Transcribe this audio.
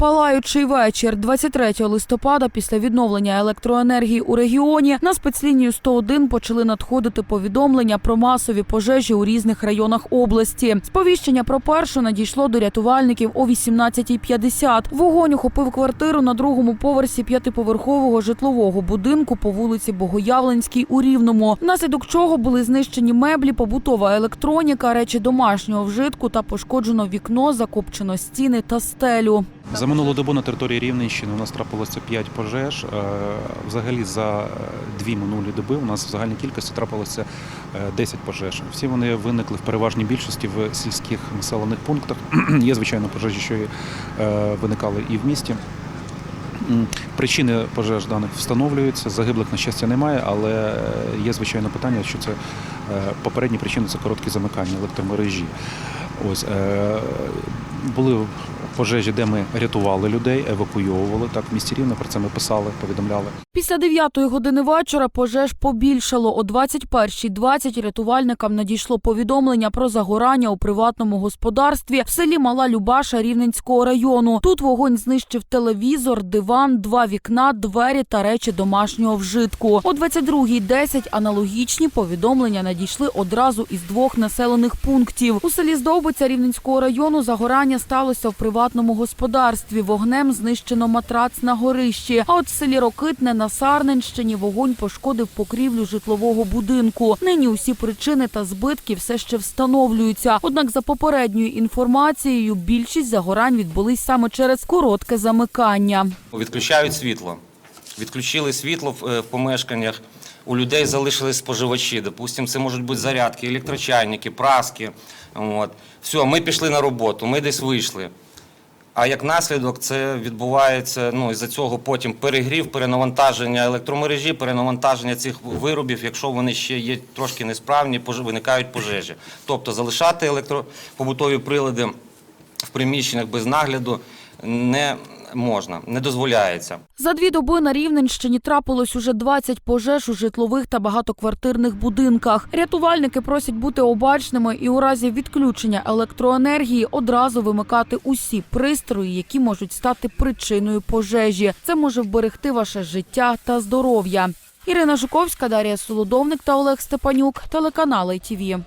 Палаючий вечір 23 листопада після відновлення електроенергії у регіоні на спецлінію 101 почали надходити повідомлення про масові пожежі у різних районах області. Сповіщення про першу надійшло до рятувальників о 18.50. Вогонь охопив квартиру на другому поверсі п'ятиповерхового житлового будинку по вулиці Богоявленській у Рівному, внаслідок чого були знищені меблі, побутова електроніка, речі домашнього вжитку та пошкоджено вікно, закопчено стіни та стелю. За минулу добу на території Рівненщини у нас трапилося 5 пожеж. Е, Взагалі за е, дві минулі доби у нас в загальній кількості трапилося е, 10 пожеж. Всі вони виникли в переважній більшості в сільських населених пунктах. Є, звичайно, пожежі, що е, виникали і в місті. Причини пожеж даних встановлюються, загиблих, на щастя, немає, але е, є звичайно питання, що це е, попередні причини це короткі замикання електромережі. Ось е, були пожежі, де ми рятували людей, евакуйовували. Так, в місті Рівне про це ми писали, повідомляли. Після 9 години вечора пожеж побільшало. О 21.20 рятувальникам надійшло повідомлення про загорання у приватному господарстві в селі Мала Любаша Рівненського району. Тут вогонь знищив телевізор, диван, два вікна, двері та речі домашнього вжитку. О 22.10 аналогічні повідомлення надійшли одразу із двох населених пунктів. У селі Здовбиця Рівненського району загорання сталося в приватному господарстві. Вогнем знищено матрац на горищі. А от в селі Рокитне на Сарненщині вогонь пошкодив покрівлю житлового будинку. Нині усі причини та збитки все ще встановлюються. Однак, за попередньою інформацією, більшість загорань відбулись саме через коротке замикання. Відключають світло. Відключили світло в, е, помешканнях. У людей залишились споживачі. Допустимо, це можуть бути зарядки, електрочайники, праски. От. Все, ми пішли на роботу, ми десь вийшли. А як наслідок, це відбувається ну, із-за цього потім перегрів, перенавантаження електромережі, перенавантаження цих виробів, якщо вони ще є трошки несправні, виникають пожежі. Тобто залишати електропобутові прилади в приміщеннях без нагляду не можна, не дозволяється. За дві доби на Рівненщині трапилось уже 20 пожеж у житлових та багатоквартирних будинках. Рятувальники просять бути обачними і у разі відключення електроенергії одразу вимикати усі пристрої, які можуть стати причиною пожежі. Це може вберегти ваше життя та здоров'я. Ірина Жуковська, Дар'я Солодовник та Олег Степанюк. Телеканал ITV.